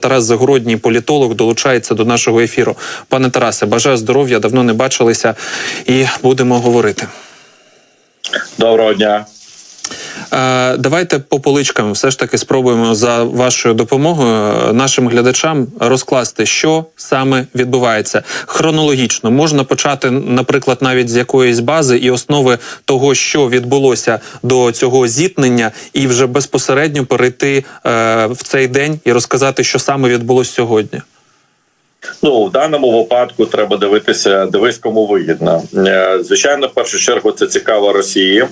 Тарас Загородній, політолог, долучається до нашого ефіру. Пане Тарасе, бажаю здоров'я, давно не бачилися і будемо говорити. Доброго дня. Давайте по поличкам все ж таки спробуємо за вашою допомогою е, нашим глядачам розкласти, що саме відбувається хронологічно. Можна почати, наприклад, навіть з якоїсь бази і основи того, що відбулося до цього зіткнення, і вже безпосередньо перейти е, в цей день і розказати, що саме відбулося сьогодні. Ну в даному випадку треба дивитися, дивись, кому вигідно. Е, Звичайно, в першу чергу це цікаво Росії е,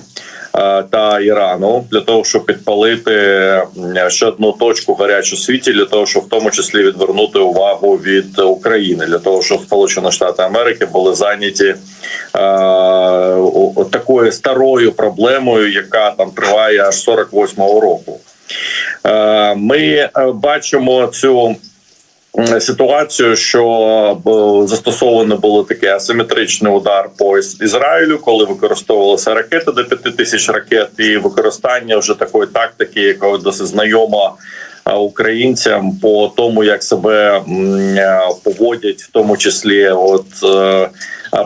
та Ірану для того, щоб підпалити е, ще одну точку гарячу світі, для того, щоб в тому числі відвернути увагу від України, для того, щоб Сполучені Штати Америки були зайняті такою старою проблемою, яка там триває аж 48-го року. Ми бачимо цю ситуацію, що застосовано було таке асиметричний удар по Ізраїлю, коли використовувалися ракети до 5 тисяч ракет, і використання вже такої тактики, яка досить знайома українцям по тому, як себе е, поводять, в тому числі от.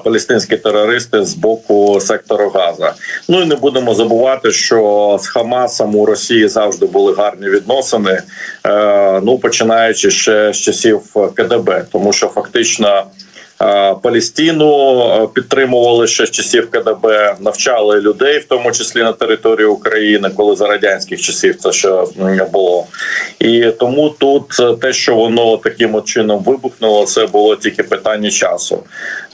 Палестинські терористи з боку сектору Газа. Ну і не будемо забувати, що з Хамасом у Росії завжди були гарні відносини. Е, ну починаючи ще з часів КДБ, тому що фактично. Палестину е, підтримували ще з часів КДБ, навчали людей, в тому числі на території України, коли за радянських часів це ще було. І тому тут е, те, що воно таким чином вибухнуло, це було тільки питання часу.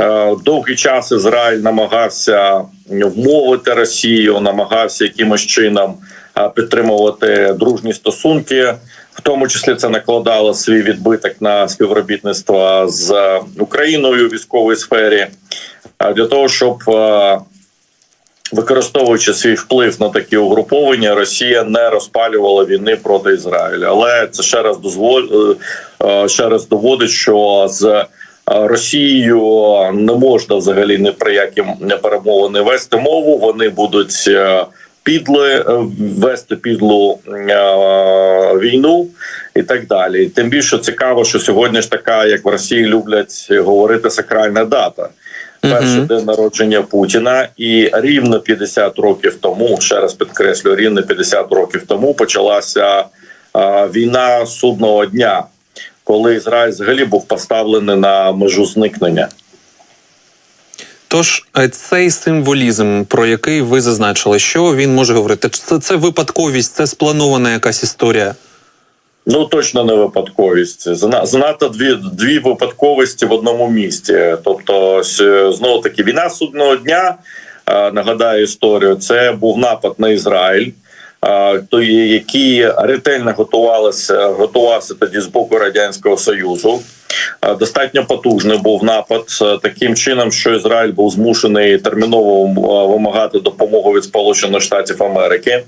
Е, Довгий час Ізраїль намагався вмовити Росію, намагався якимось чином е, підтримувати дружні стосунки. В тому числі це накладало свій відбиток на співробітництво з е, Україною у військовій сфері е, для того, щоб е, використовуючи свій вплив на такі угруповання, Росія не розпалювала війни проти Ізраїля. Але це ще раз дозволь е, ще раз доводить, що з е, Росією не можна взагалі ні при які перемовини вести мову. Вони будуть е, підли е, вести підлу е, війну і так далі. Тим більше цікаво, що сьогодні ж така, як в Росії люблять говорити, сакральна дата. Перший Мгм. день народження Путіна, і рівно 50 років тому, ще раз підкреслю, рівно 50 років тому почалася а, війна судного дня, коли Ізраїль взагалі був поставлений на межу зникнення. Тож е, цей символізм, про який ви зазначили, що він може говорити? Це, це випадковість, це спланована якась історія. Ну точно не випадковість. Зана- Занадто дві дві випадковості в одному місці. Тобто, знову таки, війна судного дня. е, Нагадаю історію. Це був напад на Ізраїль. То які ретельно готувалися, готувався тоді з боку радянського союзу. Достатньо потужний був напад таким чином, що Ізраїль був змушений терміново вимагати допомогу від Сполучених Штатів Америки.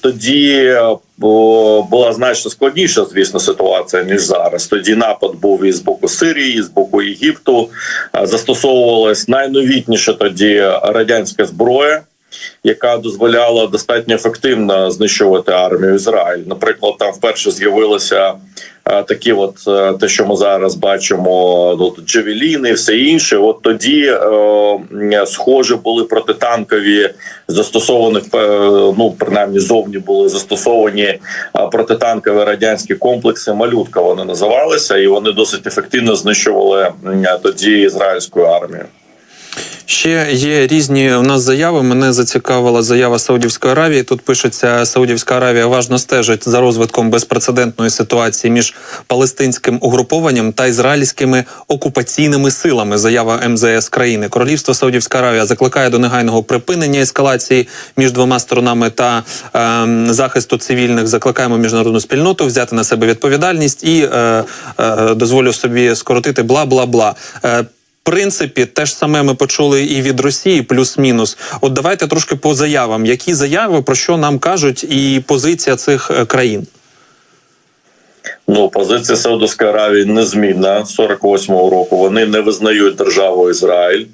Тоді була значно складніша, звісно, ситуація ніж зараз. Тоді напад був і з боку Сирії, і з боку Єгипту. Застосовувалась найновітніша тоді радянська зброя. Яка дозволяла достатньо ефективно знищувати армію Ізраїль. Наприклад, там вперше з'явилися е, такі, от е, те, що ми зараз бачимо, от, джевеліни, і все інше. От тоді е, схоже були протитанкові застосованих е, ну принаймні зовні були застосовані протитанкові радянські комплекси. Малютка вони називалися, і вони досить ефективно знищували тоді ізраїльську армію. Ще є різні у нас заяви. Мене зацікавила заява Саудівської Аравії. Тут пишеться, Саудівська Аравія важно стежить за розвитком безпрецедентної ситуації між палестинським угрупованням та ізраїльськими окупаційними силами. Заява МЗС країни. Королівство Саудівська Аравія закликає до негайного припинення ескалації між двома сторонами та ем, захисту цивільних. Закликаємо міжнародну спільноту взяти на себе відповідальність і е, е, дозволю собі скоротити бла бла бла. Е, принципі, те ж саме ми почули і від Росії, плюс-мінус. От давайте трошки по заявам. Які заяви про що нам кажуть, і позиція цих е, країн? Ну, позиція Саудовської Аравії незмінна з 48-го року. Вони не визнають державу Ізраїль.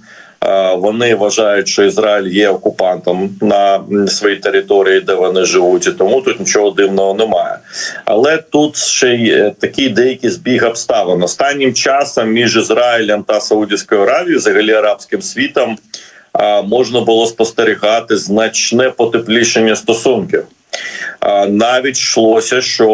Е, Вони вважають, що Ізраїль є окупантом на своїй території, де вони живуть, і тому тут нічого дивного немає. Але тут ще й е, такий деякий збіг обставин. Останнім часом між Ізраїлем та Саудівською Аравією, взагалі арабським світом, можна було спостерігати значне потеплішення стосунків. Навіть йшлося, що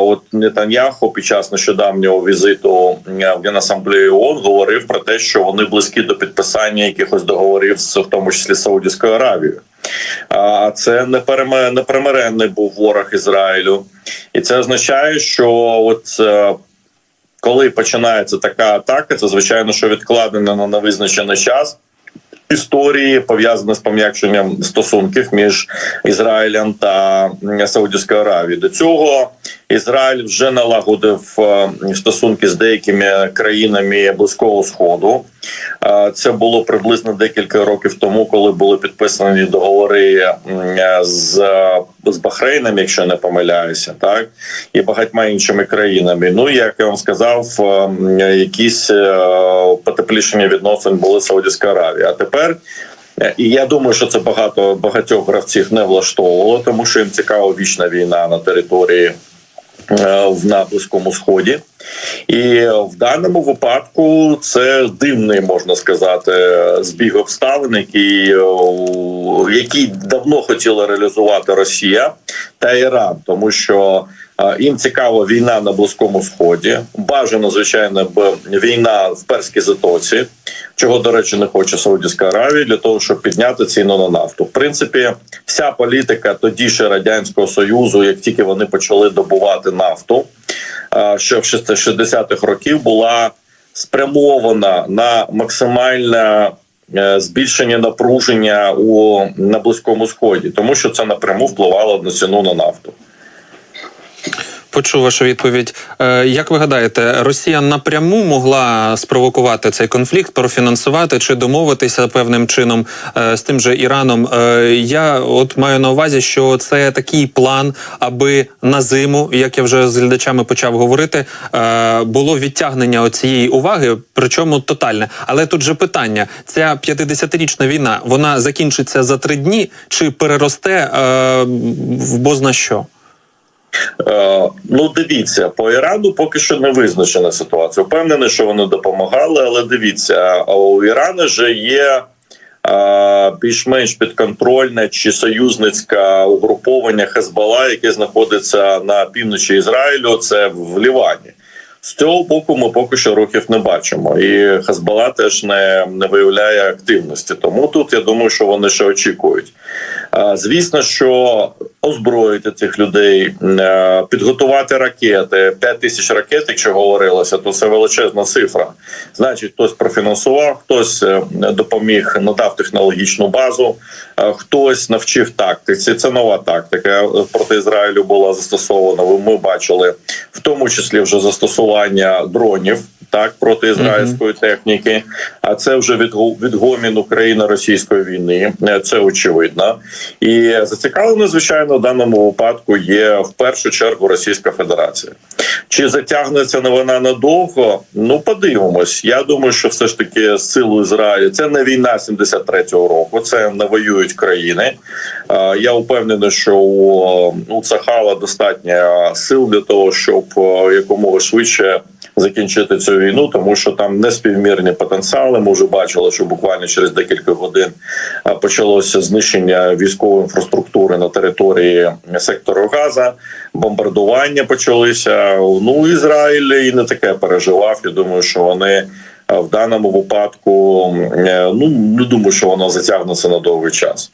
от Нетаньяху під час нещодавнього візиту в Генасамблею ООН говорив про те, що вони близькі до підписання якихось договорів, з в тому числі Саудівською Аравією. А це непримиренний був ворог Ізраїлю, і це означає, що от е, коли починається така атака, це звичайно, що відкладено на невизначений час. Історії пов'язані з пом'якшенням стосунків між Ізраїлем та Саудівською Аравією. До цього Ізраїль вже налагодив е, стосунки з деякими країнами близького сходу. Е, Це було приблизно декілька років тому, коли були підписані договори е, з, з Бахрейном, якщо не помиляюся, так і багатьма іншими країнами. Ну як я вам сказав, якісь потеплішення відносин були Саудівською Аравією. А тепер і я думаю, що це багато багатьох гравців не влаштовувало, тому що їм цікава вічна війна на території в на близькому сході, і в даному випадку це дивний, можна сказати, збіг обставин, який, який давно хотіла реалізувати Росія та Іран, тому що е, їм цікава війна на близькому сході. Бажано, звичайно, б війна в перській затоці, чого до речі не хоче Саудівська Аравія, для того, щоб підняти ціну на нафту. В принципі, вся політика тоді ще радянського союзу, як тільки вони почали добувати нафту, ще в 60-х років була спрямована на максимальне е, збільшення напруження у на близькому сході, тому що це напряму впливало на ціну на нафту. Почув вашу відповідь. Е, Як ви гадаєте, Росія напряму могла спровокувати цей конфлікт, профінансувати чи домовитися певним чином е, з тим же Іраном? Е, Я от маю на увазі, що це такий план, аби на зиму, як я вже з глядачами почав говорити, було відтягнення цієї уваги, причому тотальне. Але тут же питання: ця 50-річна війна вона закінчиться за три дні чи переросте в бозна що? Е, ну, дивіться, по Ірану поки що не визначена ситуація. Впевнений, що вони допомагали, але дивіться, у Ірану вже є е, більш-менш підконтрольне чи союзницьке угруповання Хезбала, яке знаходиться на півночі Ізраїлю. Це в Лівані. З цього боку ми поки що рухів не бачимо, і Хезбала теж не, не виявляє активності. Тому тут я думаю, що вони ще очікують. Звісно, що озброїти цих людей, е, підготувати ракети, 5 тисяч ракет, якщо говорилося, то це величезна цифра. Значить, хтось профінансував, хтось е, допоміг, надав технологічну базу, е, хтось навчив тактиці. Це нова тактика проти Ізраїлю була застосована. Ми бачили в тому числі вже застосування дронів. Так, проти ізраїльської техніки, а це вже відгомін Україно-російської війни. Е, Це очевидно. І зацікавлено, звичайно, в даному випадку є в першу чергу Російська Федерація. Чи затягнеться на вона надовго? Ну подивимось. Я думаю, що все ж таки силу Ізраїлю це не війна 73-го року, це не воюють країни. Я впевнений, що у, у Цахала достатньо сил для того, щоб е, якомога швидше закінчити цю війну, тому що там неспівмірні потенціали. Ми вже бачили, що буквально через декілька годин почалося знищення військової інфраструктури на території сектору Газа. Бомбардування почалися. Ну Ізраїль і не таке переживав. Я думаю, що вони. В даному випадку е, ну не думаю, що воно затягнеться на довгий час.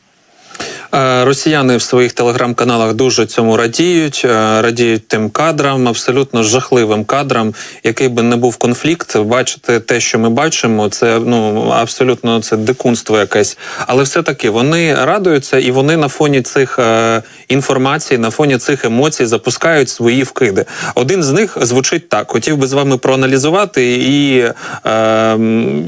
Е, Росіяни в своїх телеграм-каналах дуже цьому радіють, е, радіють тим кадрам, абсолютно жахливим кадрам, який би не був конфлікт. Бачити те, що ми бачимо, це ну абсолютно це дикунство якесь. Але все таки вони радуються і вони на фоні цих е, інформацій, на фоні цих емоцій запускають свої вкиди. Один з них звучить так: хотів би з вами проаналізувати і,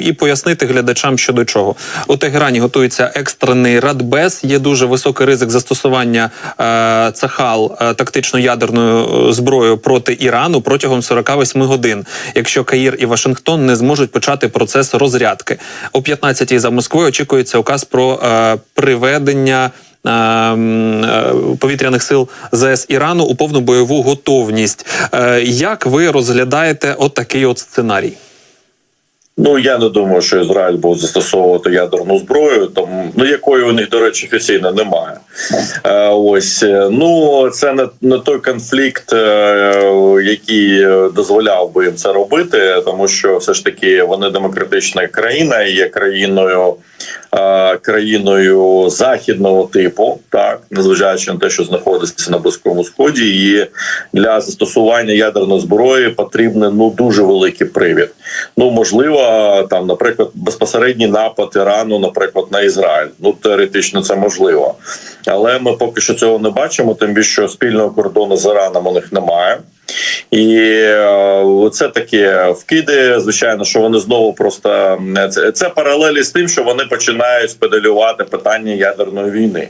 і пояснити глядачам щодо чого. У Тегерані готується екстрений радбез. Є дуже високий ризик застосування е, Цахал е, тактично-ядерною е, зброєю проти Ірану протягом 48 годин, якщо Каїр і Вашингтон не зможуть почати процес розрядки. О 15-й за Москвою очікується указ про е, приведення. е, е, Повітряних сил ЗС Ірану у повну бойову готовність. Як ви розглядаєте от от сценарій? Ну я не думаю, що Ізраїль буде застосовувати ядерну зброю, тому ну якої у них, до речі, офіційно немає. Е, ось е, ну це не, не той конфлікт, е, який дозволяв би їм це робити, тому що все ж таки вони демократична країна і є країною. Країною західного типу, так незважаючи на те, що знаходиться на близькому сході, і для застосування ядерної зброї потрібен ну дуже великий привід. Ну можливо, там, наприклад, безпосередній напад Ірану, наприклад, на Ізраїль. Ну теоретично це можливо, але ми поки що цього не бачимо. Тим більше що спільного кордону з Іраном у них немає. І е, це такі вкиди. Звичайно, що вони знову просто це, це паралелі з тим, що вони починають спеделювати питання ядерної війни.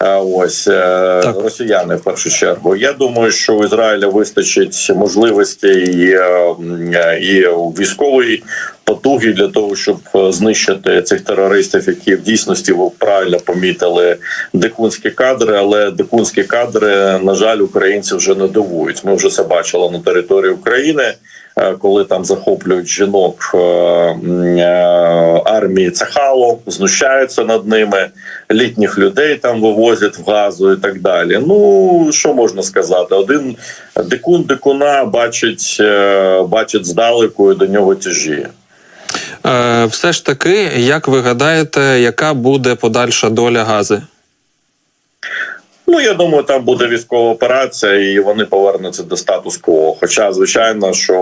Ось е, Так. росіяни в першу чергу. Я думаю, що у Ізраїля вистачить можливостей і, е, е, військової потуги для того, щоб знищити цих терористів, які в дійсності ви правильно помітили дикунські кадри. Але дикунські кадри, на жаль, українці вже не дивують. Ми вже це бачили на території України. Е, Коли там захоплюють жінок е, е, армії Цахало, знущаються над ними, літніх людей там вивозять в газу і так далі. Ну що можна сказати? Один дикун дикуна бачить, бачить здалеку і до нього тяжіє. Все ж таки, як ви гадаєте, яка буде подальша доля гази? Ну я думаю, там буде військова операція, і вони повернуться до статус-кво. Хоча, звичайно, що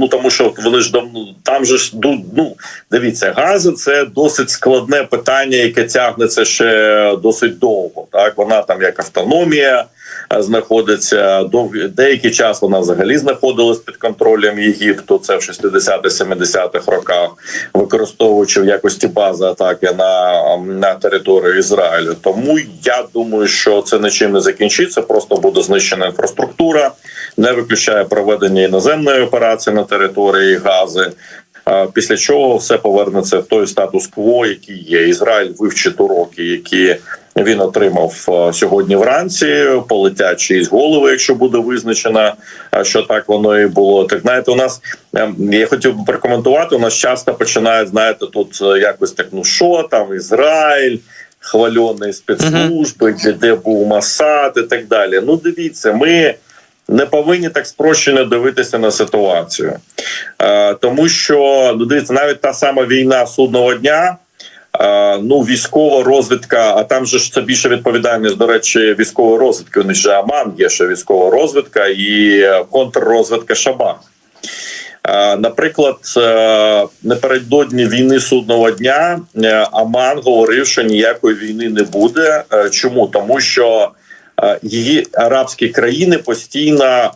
ну тому, що вони ж давно там же ж ну дивіться, гази це досить складне питання, яке тягнеться ще досить довго. Так вона там як автономія. Е, Знаходиться довгий деякий час. Вона взагалі знаходилась під контролем Єгипту. Це в 60-70-х роках, використовуючи в якості бази атаки на, на територію Ізраїлю. Тому я думаю, що це нічим не закінчиться. Просто буде знищена інфраструктура, не виключає проведення іноземної операції на території Гази. Після чого все повернеться в той статус-кво, який є. Ізраїль вивчить уроки, які він отримав е, сьогодні вранці. Полетять чиїсь голови, якщо буде визначено, е, що так воно і було. Так знаєте, у нас е, я хотів би прокоментувати. У нас часто починають знаєте, тут е, якось так. Ну що там Ізраїль, хвальоний спецслужби, де був Масад і так далі. Ну дивіться, ми. Не повинні так спрощено дивитися на ситуацію, е, тому що ну, дивіться, навіть та сама війна судного дня, е, ну військова розвідка, а там же ж це більше відповідальність, до речі, військової розвідки. Вони ж Аман є ще військова розвідка і контррозвідка Шабах. Е, Наприклад, е, напередодні війни судного дня Аман говорив, що ніякої війни не буде. Чому тому, що її арабські країни постійно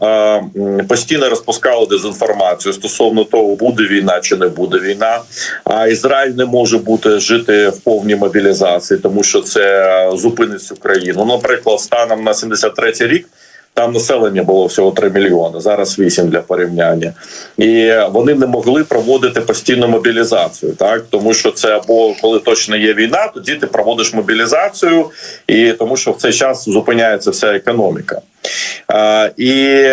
постійно розпускали дезінформацію стосовно того, буде війна чи не буде війна. А Ізраїль не може бути жити в повній мобілізації, тому що це зупинить цю країну. Наприклад, станом на 73-й рік. Там населення було всього 3 мільйони, зараз 8 для порівняння, і вони не могли проводити постійну мобілізацію, так тому що це або коли точно є війна, тоді ти проводиш мобілізацію, і тому що в цей час зупиняється вся економіка. І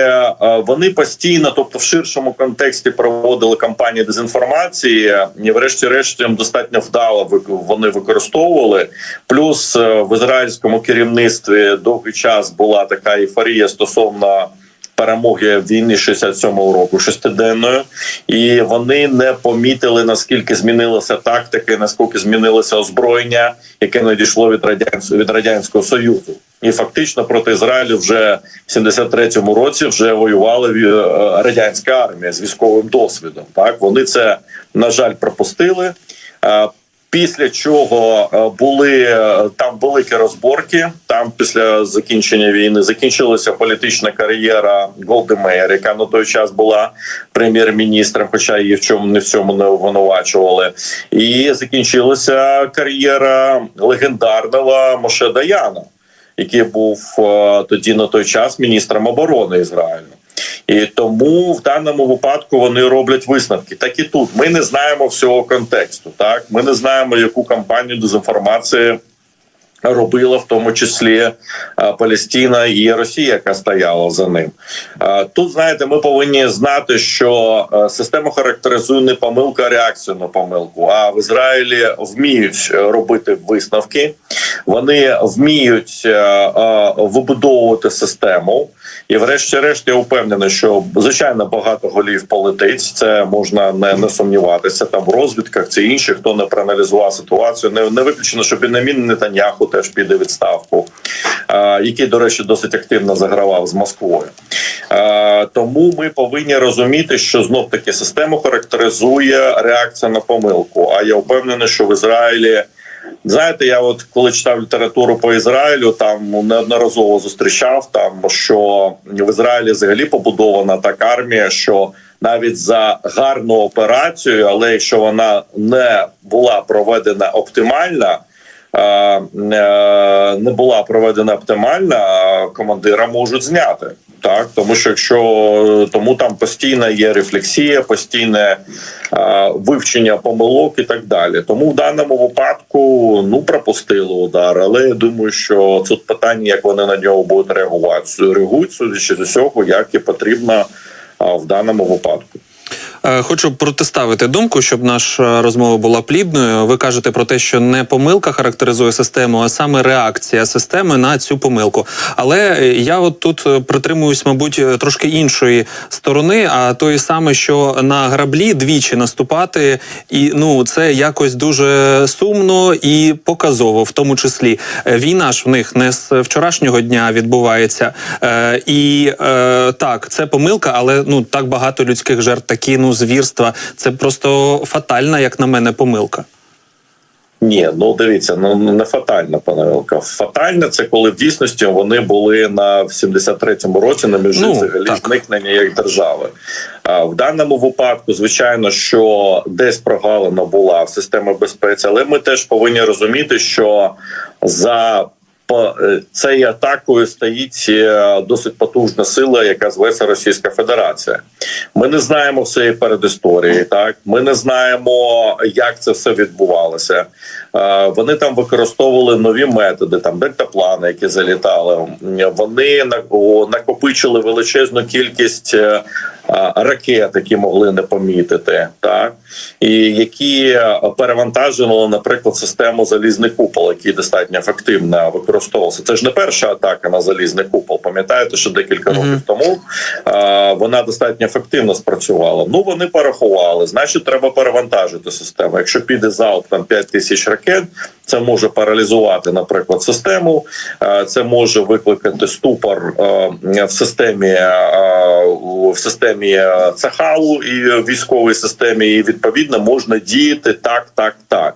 вони постійно, тобто в ширшому контексті, проводили кампанії дезінформації. І, врешті-решт, достатньо вдало вони використовували. Плюс е, в ізраїльському керівництві довгий час була така ейфорія стосовно. Перемоги в війні 67-го року шестиденної, і вони не помітили наскільки змінилася тактика, наскільки змінилося озброєння, яке надійшло від радянського від радянського союзу. І фактично проти Ізраїлю вже в 73-му році вже воювала е, радянська армія з військовим досвідом. Так вони це на жаль пропустили. Е, Після чого е, були там великі розборки. Там після закінчення війни закінчилася політична кар'єра Голди яка на той час була прем'єр-міністром, хоча її в чому не в цьому не обвинувачували. І закінчилася кар'єра легендарного Моше Даяна, який був е, тоді на той час міністром оборони Ізраїлю. І тому в даному випадку вони роблять висновки. Так і тут ми не знаємо всього контексту. Так ми не знаємо, яку кампанію дезінформації робила, в тому числі е, Палестина і Росія, яка стояла за ним. Е, Тут знаєте, ми повинні знати, що е, система характеризує не помилку, а реакцію на помилку. А в Ізраїлі вміють робити висновки, вони вміють вибудовувати систему. І, врешті-решт, я впевнений, що звичайно багато голів полетить. Це можна не, не сумніватися. Там в розвідках це інші, хто не проаналізував ситуацію. Не, не виключено, що Бенамін Нетаньяху теж піде відставку, е, який, до речі, досить активно загравав з Москвою. Е, тому ми повинні розуміти, що знов таки систему характеризує реакція на помилку. А я впевнений, що в Ізраїлі. Знаєте, я от коли читав літературу по Ізраїлю, там неодноразово зустрічав там, що в Ізраїлі взагалі побудована така армія, що навіть за гарну операцію, але якщо вона не була проведена оптимально, не була проведена оптимально, командира можуть зняти. Так, тому що якщо тому там постійна є рефлексія, постійне е, вивчення помилок і так далі. Тому в даному випадку ну пропустили удар. Але я думаю, що тут питання, як вони на нього будуть реагувати. Реагують судячи з усього, як і потрібно в даному випадку. Е, Хочу протиставити думку, щоб наша розмова була плідною. Ви кажете про те, що не помилка характеризує систему, а саме реакція системи на цю помилку. Але я от тут е, притримуюсь, мабуть, трошки іншої сторони, а тої саме, що на граблі двічі наступати, і ну це якось дуже сумно і показово, в тому числі Е, війна ж в них не з вчорашнього дня відбувається. Е, і е, так, це помилка, але ну так багато людських жертв, такі ну звірства. Це просто фатальна, як на мене, помилка. Ні, ну дивіться, ну не фатальна помилка. Фатальна це коли в дійсності вони були на 73-му році на межі Ну, взагалі так. зникнення як держави. А в даному випадку, звичайно, що десь прогалина була в системі безпеці, але ми теж повинні розуміти, що за по- е, цією атакою стоїть е, досить потужна сила, яка зветься Російська Федерація. Ми не знаємо всієї передісторії. Так ми не знаємо, як це все відбувалося. Е, Вони там використовували нові методи, там дельтаплани, які залітали. Вони на- накопичили величезну кількість ракет, які могли не помітити, так і які е, перевантажували, наприклад, систему залізний купол, який достатньо ефективно використовувався. Це ж не перша атака на залізний купол. Пам'ятаєте, що декілька років тому е, вона достатньо ефективно спрацювала. Ну вони порахували. Значить, треба перевантажити систему. Якщо піде залп там 5 тисяч ракет, це може паралізувати, наприклад, систему. Це може викликати ступор в системі в системі е, і військовій системі. І відповідно можна діяти так, так, так.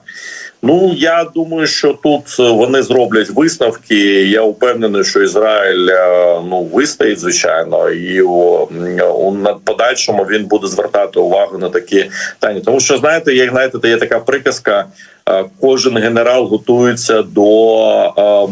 Ну я думаю, що тут е, вони зроблять висновки. Я впевнений, що Ізраїль е, ну вистоїть, звичайно, і у, у подальшому він буде звертати увагу на такі питання. Тому що знаєте, як знаєте, є така приказка. Кожен генерал готується до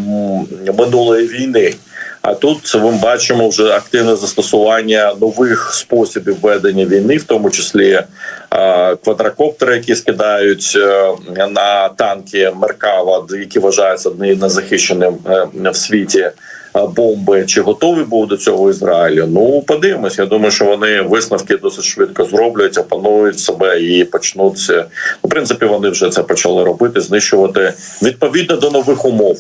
е, минулої війни. А тут ми бачимо вже активне застосування нових способів ведення війни, в тому числі е, квадрокоптери, які скидають е, на танки Меркава, які вважаються незахищеним е, в світі. Бомби чи готові був до цього Ізраїлю? Ну подивимось. Я думаю, що вони висновки досить швидко зроблять, опанують себе і почнуть. е, В принципі, вони вже це почали робити, знищувати відповідно до нових умов.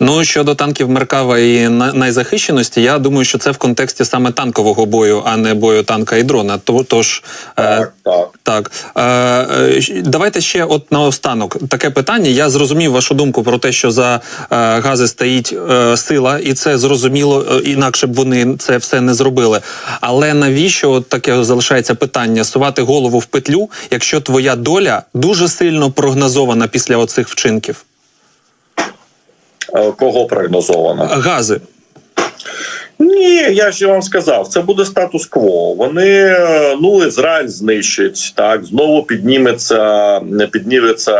Ну щодо танків Меркава і на- найзахищеності, я думаю, що це в контексті саме танкового бою, а не бою танка і дрона. То- Тож е, Так, так. Так е, е, давайте ще от наостанок таке питання. Я зрозумів вашу думку про те, що за е, гази стоїть е, сила, і це зрозуміло, е, інакше б вони це все не зробили. Але навіщо от таке залишається питання сувати голову в петлю, якщо твоя доля дуже сильно прогнозована після оцих вчинків? Е, Кого прогнозовано? Гази. Ні, я ж вам сказав, це буде статус-кво. Вони ну Ізраїль знищить так. Знову підніметься, підніметься,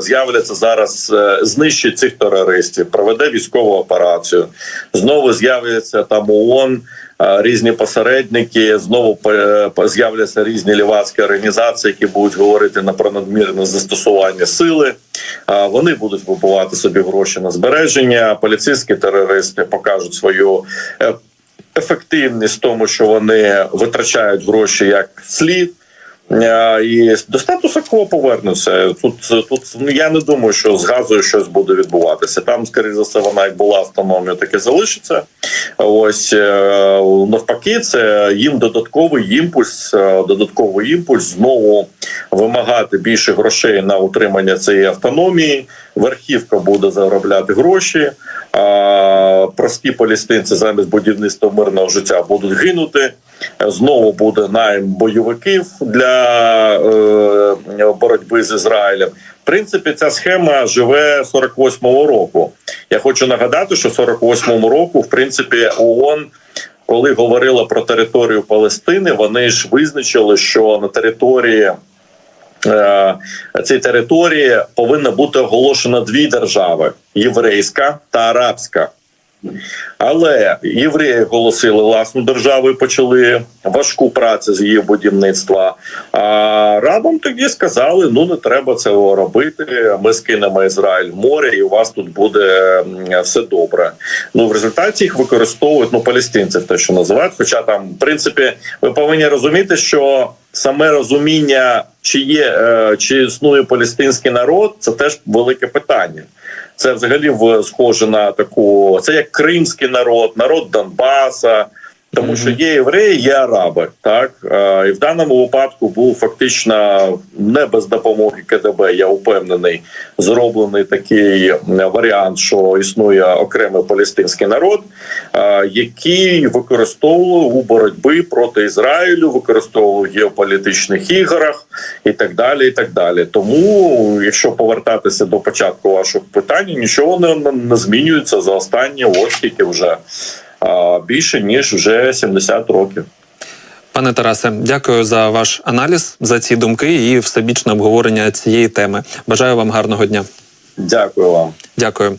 з'являться зараз, е, знищить цих терористів, проведе військову операцію. Знову з'являться там ООН, різні посередники. Знову е, з'являться різні лівацькі організації, які будуть говорити на про надмірне застосування сили. Вони будуть купувати собі гроші на збереження. Поліцейські терористи покажуть свою е, ефективність тому, що вони витрачають гроші як слід. Е, І до статусу кво повернуться. Тут тут ну, я не думаю, що з газою щось буде відбуватися. Там, скоріше за все, вона як була автономія, так і залишиться. Ось е, навпаки, це їм додатковий імпульс, е, додатковий імпульс знову вимагати більше грошей на утримання цієї автономії. Верхівка буде заробляти гроші. А прості палестинці замість будівництва мирного життя будуть гинути. Знову буде найм бойовиків для е, боротьби з Ізраїлем. В принципі, ця схема живе 48-го року. Я хочу нагадати, що 48-му року, в принципі, ООН, коли говорила про територію Палестини, вони ж визначили, що на території е, цієї території повинна бути оголошена дві держави: єврейська та арабська. Але євреї оголосили власну державу і почали важку працю з її будівництва. А арабам тоді сказали: ну не треба цього робити. Ми скинемо Ізраїль в море, і у вас тут буде все добре. Ну в результаті їх використовують ну палестинців, те, що називають. Хоча там, в принципі, ви повинні розуміти, що саме розуміння, чи є е, чи існує палестинський народ, це теж велике питання. Це взагалі схоже на таку. Це як кримський народ, народ Донбаса. Тому що є євреї, є араби, так і в даному випадку був фактично не без допомоги КДБ. Я впевнений, зроблений такий варіант, що існує окремий палестинський народ, який використовував у боротьбі проти Ізраїлю, використовував в геополітичних іграх і так далі. І так далі. Тому, якщо повертатися до початку вашого питання, нічого не, не, змінюється за останні ось скільки вже більше ніж вже 70 років. Пане Тарасе, дякую за ваш аналіз, за ці думки і всебічне обговорення цієї теми. Бажаю вам гарного дня. Дякую вам. Дякую.